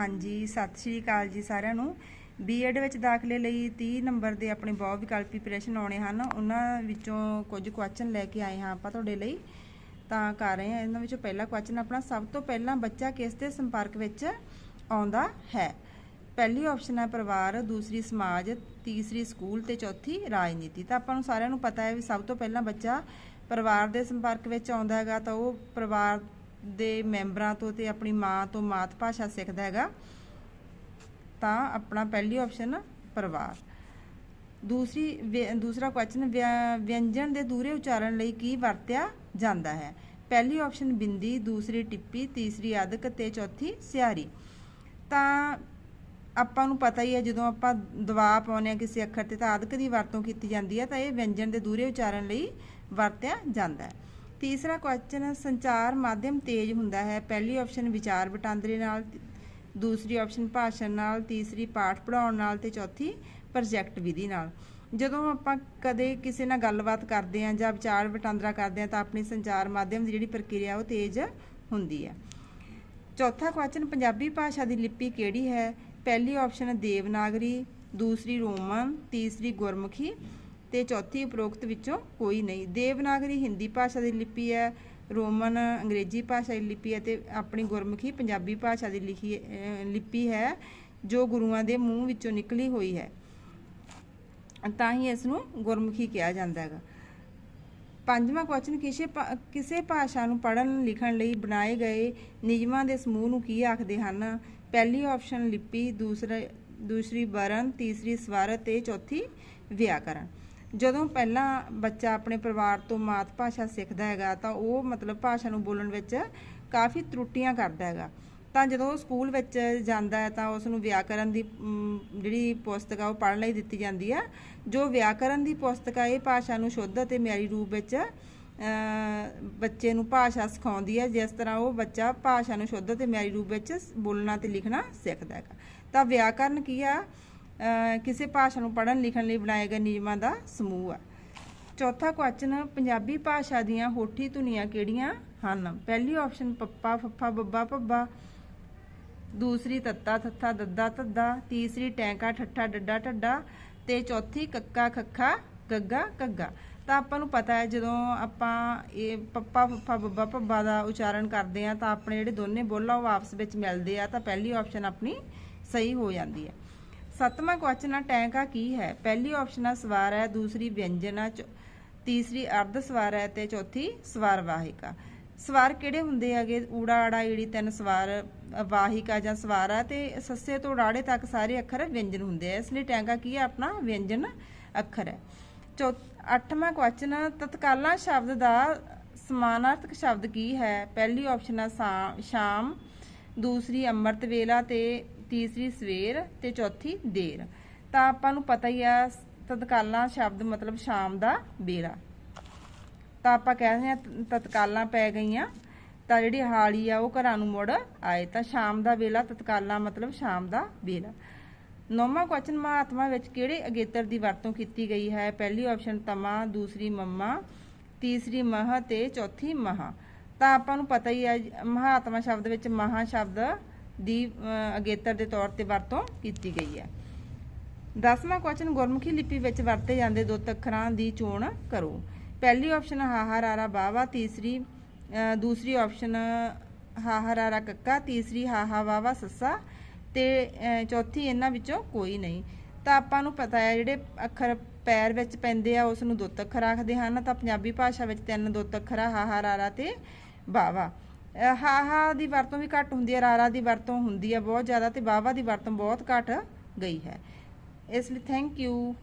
ਹਾਂਜੀ, ਸਤਿ ਸ਼੍ਰੀ ਅਕਾਲ ਜੀ ਸਾਰਿਆਂ ਨੂੰ। ਬੀਐਡ ਵਿੱਚ ਦਾਖਲੇ ਲਈ 30 ਨੰਬਰ ਦੇ ਆਪਣੇ ਬਹੁ ਵਿਕਲਪੀ ਪ੍ਰਸ਼ਨ ਆਉਣੇ ਹਨ। ਉਹਨਾਂ ਵਿੱਚੋਂ ਕੁਝ ਕੁਐਸਚਨ ਲੈ ਕੇ ਆਏ ਹਾਂ ਆਪਾਂ ਤੁਹਾਡੇ ਲਈ। ਤਾਂ ਕਰ ਰਹੇ ਹਾਂ, ਇਹਨਾਂ ਵਿੱਚੋਂ ਪਹਿਲਾ ਕੁਐਸਚਨ ਆਪਣਾ ਸਭ ਤੋਂ ਪਹਿਲਾਂ ਬੱਚਾ ਕਿਸ ਦੇ ਸੰਪਰਕ ਵਿੱਚ ਆਉਂਦਾ ਹੈ? ਪਹਿਲੀ ਆਪਸ਼ਨ ਹੈ ਪਰਿਵਾਰ, ਦੂਸਰੀ ਸਮਾਜ, ਤੀਸਰੀ ਸਕੂਲ ਤੇ ਚੌਥੀ ਰਾਜਨੀਤੀ। ਤਾਂ ਆਪਾਂ ਨੂੰ ਸਾਰਿਆਂ ਨੂੰ ਪਤਾ ਹੈ ਵੀ ਸਭ ਤੋਂ ਪਹਿਲਾਂ ਬੱਚਾ ਪਰਿਵਾਰ ਦੇ ਸੰਪਰਕ ਵਿੱਚ ਆਉਂਦਾ ਹੈਗਾ ਤਾਂ ਉਹ ਪਰਿਵਾਰ ਦੇ ਮੈਂਬਰਾਂ ਤੋਂ ਤੇ ਆਪਣੀ ਮਾਂ ਤੋਂ ਮਾਤ ਭਾਸ਼ਾ ਸਿੱਖਦਾ ਹੈਗਾ, ਤਾਂ ਆਪਣਾ ਪਹਿਲੀ ਆਪਸ਼ਨ ਪਰਿਵਾਰ। ਦੂਸਰੀ ਵਿ- ਦੂਸਰਾ ਕੁਐਸਚਨ ਵਿਅੰਜਨ ਦੇ ਦੂਰੇ ਉਚਾਰਨ ਲਈ ਕੀ ਵਰਤਿਆ ਜਾਂਦਾ ਹੈ? ਪਹਿਲੀ ਆਪਸ਼ਨ ਬਿੰਦੀ, ਦੂਸਰੀ ਟਿੱਪੀ, ਤੀਸਰੀ ਅਦਕ ਤੇ ਚੌਥੀ ਸਿਆਰੀ। ਤਾਂ ਆਪਾਂ ਨੂੰ ਪਤਾ ਹੀ ਹੈ, ਜਦੋਂ ਆਪਾਂ ਦਬਾਅ ਪਾਉਂਦੇ ਹਾਂ ਕਿਸੇ ਅੱਖਰ ਤੇ ਤਾਂ ਅਦਕ ਦੀ ਵਰਤੋਂ ਕੀਤੀ ਜਾਂਦੀ ਹੈ, ਤਾਂ ਇਹ ਵਿਅੰਜਨ ਦੇ ਦੂਰੇ ਉਚਾਰਨ ਲਈ ਵਰਤਿਆ ਜਾਂਦਾ ਹੈ। ਤੀਸਰਾ ਕੁਐਸਚਨ ਸੰਚਾਰ ਮਾਧਿਅਮ ਤੇਜ਼ ਹੁੰਦਾ ਹੈ। ਪਹਿਲੀ ਆਪਸ਼ਨ ਵਿਚਾਰ ਵਟਾਂਦਰੇ ਨਾਲ, ਦੂਸਰੀ ਆਪਸ਼ਨ ਭਾਸ਼ਣ ਨਾਲ, ਤੀਸਰੀ ਪਾਠ ਪੜਾਉਣ ਨਾਲ ਤੇ ਚੌਥੀ ਪ੍ਰੋਜੈਕਟ ਵਿਧੀ ਨਾਲ। ਜਦੋਂ ਆਪਾਂ ਕਦੇ ਕਿਸੇ ਨਾਲ ਗੱਲਬਾਤ ਕਰਦੇ ਹਾਂ ਜਾਂ ਵਿਚਾਰ ਵਟਾਂਦਰਾ ਕਰਦੇ ਹਾਂ ਤਾਂ ਆਪਣੀ ਸੰਚਾਰ ਮਾਧਿਅਮ ਦੀ ਜਿਹੜੀ ਪ੍ਰਕਿਰਿਆ ਉਹ ਤੇਜ਼ ਹੁੰਦੀ ਹੈ। ਚੌਥਾ ਕੁਐਸਚਨ ਪੰਜਾਬੀ ਭਾਸ਼ਾ ਦੀ ਲਿਪੀ ਕਿਹੜੀ ਹੈ? ਪਹਿਲੀ ਆਪਸ਼ਨ ਦੇਵਨਾਗਰੀ, ਦੂਸਰੀ ਰੋਮਨ, ਤੀਸਰੀ ਗੁਰਮੁਖੀ ਤੇ ਚੌਥੀ ਉਪਰੋਕਤ ਵਿੱਚੋਂ ਕੋਈ ਨਹੀਂ। ਦੇਵਨਾਗਰੀ ਹਿੰਦੀ ਭਾਸ਼ਾ ਦੀ ਲਿਪੀ ਹੈ, ਰੋਮਨ ਅੰਗਰੇਜ਼ੀ ਭਾਸ਼ਾ ਦੀ ਲਿਪੀ ਹੈ ਤੇ ਆਪਣੀ ਗੁਰਮੁਖੀ ਪੰਜਾਬੀ ਭਾਸ਼ਾ ਦੀ ਲਿਖੀ ਲਿਪੀ ਹੈ, ਜੋ ਗੁਰੂਆਂ ਦੇ ਮੂੰਹ ਵਿੱਚੋਂ ਨਿਕਲੀ ਹੋਈ ਹੈ। ਤਾਂ ਹੀ ਇਸ ਨੂੰ ਗੁਰਮੁਖੀ ਕਿਹਾ ਜਾਂਦਾ ਹੈਗਾ। ਪੰਜਵਾਂ ਕੁਐਸਚਨ ਕਿਸੇ ਭਾ- ਕਿਸੇ ਭਾਸ਼ਾ ਨੂੰ ਪੜ੍ਹਨ, ਲਿਖਣ ਲਈ ਬਣਾਏ ਗਏ ਨਿਯਮਾਂ ਦੇ ਸਮੂਹ ਨੂੰ ਕੀ ਆਖਦੇ ਹਨ? ਪਹਿਲੀ ਆਪਸ਼ਨ ਲਿਪੀ, ਦੂਸਰਾ, ਦੂਸਰੀ ਵਰਨ ਤੀਸਰੀ ਸਵਰ ਤੇ ਚੌਥੀ ਵਿਆਕਰਨ ਜਦੋਂ ਪਹਿਲਾਂ ਬੱਚਾ ਆਪਣੇ ਪਰਿਵਾਰ ਤੋਂ ਮਾਤ ਭਾਸ਼ਾ ਸਿੱਖਦਾ ਹੈਗਾ, ਤਾਂ ਉਹ ਮਤਲਬ ਭਾਸ਼ਾ ਨੂੰ ਬੋਲਣ ਵਿੱਚ ਕਾਫੀ ਤਰੁੱਟੀਆਂ ਕਰਦਾ ਹੈਗਾ। ਤਾਂ ਜਦੋਂ ਉਹ ਸਕੂਲ ਵਿੱਚ ਜਾਂਦਾ ਹੈ, ਤਾਂ ਉਸ ਨੂੰ ਵਿਆਕਰਨ ਦੀ ਜਿਹੜੀ ਪੁਸਤਕ ਆ, ਉਹ ਪੜ੍ਹਨ ਲਈ ਦਿੱਤੀ ਜਾਂਦੀ ਆ। ਜੋ ਵਿਆਕਰਨ ਦੀ ਪੁਸਤਕ ਆ, ਇਹ ਭਾਸ਼ਾ ਨੂੰ ਸ਼ੁੱਧ ਅਤੇ ਮਿਆਰੀ ਰੂਪ ਵਿੱਚ ਬੱਚੇ ਨੂੰ ਭਾਸ਼ਾ ਸਿਖਾਉਂਦੀ ਹੈ ਜਿਸ ਤਰ੍ਹਾਂ ਉਹ ਬੱਚਾ ਭਾਸ਼ਾ ਨੂੰ ਸ਼ੁੱਧ ਅਤੇ ਮਿਆਰੀ ਰੂਪ ਵਿੱਚ ਬੋਲਣਾ ਤੇ ਲਿਖਣਾ ਸਿੱਖਦਾ ਹੈਗਾ। ਤਾਂ ਵਿਆਕਰਨ ਕੀ ਆ? ਕਿਸੇ ਭਾਸ਼ਾ ਨੂੰ ਪੜ੍ਹਨ, ਲਿਖਣ ਲਈ ਬਣਾਏ ਗਏ ਨਿਯਮਾਂ ਦਾ ਸਮੂਹ ਆ। ਚੌਥਾ ਕੁਐਸਚਨ ਪੰਜਾਬੀ ਭਾਸ਼ਾ ਦੀਆਂ ਹੋਠੀ ਧੁਨੀਆਂ ਕਿਹੜੀਆਂ ਹਨ? ਪਹਿਲੀ ਆਪਸ਼ਨ ਪੱਪਾ, ਫੱਫਾ, ਬੱਬਾ, ਭੱਬਾ। ਦੂਸਰੀ, ਤੱਤਾ, ਥੱਥਾ, ਦੱਦਾ, ਧੱਦਾ। ਤੀਸਰੀ, ਟੈਂਕਾ, ਠੱਠਾ, ਡੱਡਾ, ਢੱਡਾ। ਤੇ ਚੌਥੀ, ਕੱਕਾ, ਖੱਖਾ, ਗੱਗਾ ਕੱਗਾ ਤਾਂ ਆਪਾਂ ਨੂੰ ਪਤਾ ਹੈ, ਜਦੋਂ ਆਪਾਂ ਇਹ ਪੱਪਾ, ਫੱਫਾ, ਬੱਬਾ, ਭੱਬਾ ਦਾ ਉਚਾਰਨ ਕਰਦੇ ਆ ਤਾਂ ਆਪਣੇ ਜਿਹੜੇ ਦੋਨੇ ਬੋਲਾਂ ਉਹ ਆਪਸ ਵਿੱਚ ਮਿਲਦੇ ਆ, ਤਾਂ ਪਹਿਲੀ ਆਪਸ਼ਨ ਆਪਣੀ ਸਹੀ ਹੋ ਜਾਂਦੀ ਹੈ। ਸੱਤਵਾਂ ਕੁਐਸਚਨ ਆ ਟੈਂਕਾ ਕੀ ਹੈ? ਪਹਿਲੀ ਆਪਸ਼ਨ ਆ ਸਵਾਰ ਹੈ ਦੂਸਰੀ ਵਿਅੰਜਨ ਆ ਚੌ- ਤੀਸਰੀ ਅਰਧ ਸਵਾਰ ਹੈ ਤੇ ਚੌਥੀ ਸਵਾਰ ਵਾਹਿਕਾ ਸਵਾਰ ਕਿਹੜੇ ਹੁੰਦੇ ਹੈਗੇ? ਊੜਾ ਆੜਾ ਈੜੀ ਤਿੰਨ ਸਵਾਰ ਅ, ਵਾਹਿਕਾ ਜਾਂ ਸਵਾਰ ਆ ਤੇ ਸੱਸੇ ਤੋਂ ਰਾੜੇ ਤੱਕ ਸਾਰੇ ਅੱਖਰ ਵਿਅੰਜਨ ਹੁੰਦੇ ਆ। ਇਸ ਲਈ ਟੈਂਕਾ ਕੀ ਹੈ ਆਪਣਾ ਵਿਅੰਜਨ ਅੱਖਰ ਹੈ। ਚੌ ਅੱਠਵਾਂ ਕੁਐਸਚਨ ਤਤਕਾਲਾਂ ਸ਼ਬਦ ਦਾ ਸਮਾਨਾਰਥਕ ਸ਼ਬਦ ਕੀ ਹੈ? ਪਹਿਲੀ ਆਪਸ਼ਨ ਆ ਸਾ- ਸ਼ਾਮ ਦੂਸਰੀ ਅੰਮ੍ਰਿਤ ਵੇਲਾ ਤੇ ਤੀਸਰੀ ਸਵੇਰ ਤੇ ਚੌਥੀ ਦੇਰ। ਤਾਂ ਆਪਾਂ ਨੂੰ ਪਤਾ ਹੀ ਆ, ਤਤਕਾਲਾਂ ਸ਼ਬਦ ਮਤਲਬ ਸ਼ਾਮ ਦਾ ਵੇਲਾ। ਤਾਂ ਆਪਾਂ ਕਹਿੰਦੇ ਆ ਤਤਕਾਲਾਂ ਪੈ ਗਈਆਂ, ਤਾਂ ਜਿਹੜੀ ਹਾਲੀ ਆ, ਉਹ ਘਰਾਂ ਨੂੰ ਮੁੜ ਆਏ। ਤਾਂ ਸ਼ਾਮ ਦਾ ਵੇਲਾ, ਤਤਕਾਲਾਂ ਮਤਲਬ ਸ਼ਾਮ ਦਾ ਵੇਲਾ। ਨੌਵਾਂ ਕੁਐਸਚਨ ਮਹਾਤਮਾ ਵਿੱਚ ਕਿਹੜੇ ਅਗੇਤਰ ਦੀ ਵਰਤੋਂ ਕੀਤੀ ਗਈ ਹੈ? ਪਹਿਲੀ ਆਪਸ਼ਨ ਤਮਾ, ਦੂਸਰੀ ਮੰਮਾ, ਤੀਸਰੀ ਮਹ ਤੇ ਚੌਥੀ ਮਹਾ। ਤਾਂ ਆਪਾਂ ਨੂੰ ਪਤਾ ਹੀ ਹੈ ਮਹਾਤਮਾ ਸ਼ਬਦ ਵਿੱਚ ਮਹਾ ਸ਼ਬਦ ਦੀ ਅਗੇਤਰ ਦੇ ਤੌਰ ਤੇ ਵਰਤੋਂ ਕੀਤੀ ਗਈ ਹੈ। ਦਸਵਾਂ ਕੁਐਸਚਨ ਗੁਰਮੁਖੀ ਲਿਪੀ ਵਿੱਚ ਵਰਤੇ ਜਾਂਦੇ ਦੋ ਅੱਖਰਾਂ ਦੀ ਚੋਣ ਕਰੋ। ਪਹਿਲੀ ਆਪਸ਼ਨ ਹਾਹਾ ਰਾਰਾ ਬਾਵਾ ਤੀਸਰੀ ਅ, ਦੂਸਰੀ ਆਪਸ਼ਨ ਹਾਹਾ ਰਾਰਾ ਕੱਕਾ ਤੀਸਰੀ ਹਾਹਾ ਵਾਵਾ ਸੱਸਾ ਤੇ ਚੌਥੀ ਇਹਨਾਂ ਵਿੱਚੋਂ ਕੋਈ ਨਹੀਂ। ਤਾਂ ਆਪਾਂ ਨੂੰ ਪਤਾ ਹੈ ਜਿਹੜੇ ਅੱਖਰ ਪੈਰ ਵਿੱਚ ਪੈਂਦੇ ਆ ਉਸ ਨੂੰ ਦੁੱਤ ਅੱਖਰ ਆਖਦੇ ਹਨ। ਤਾਂ ਪੰਜਾਬੀ ਭਾਸ਼ਾ ਵਿੱਚ ਤਿੰਨ ਦੁੱਤ ਅੱਖਰ ਆ ਹਾਹਾ ਰਾਰਾ ਤੇ ਬਾਵਾ ਅ, ਹਾਹਾ ਦੀ ਵਰਤੋਂ ਵੀ ਘੱਟ ਹੁੰਦੀ ਹੈ ਰਾਰਾ ਦੀ ਵਰਤੋਂ ਹੁੰਦੀ ਹੈ ਬਹੁਤ ਜ਼ਿਆਦਾ ਤੇ ਬਾਵਾ ਦੀ ਵਰਤੋਂ ਬਹੁਤ ਘੱਟ ਗਈ ਹੈ। ਇਸ ਲਈ ਥੈਂਕ ਯੂ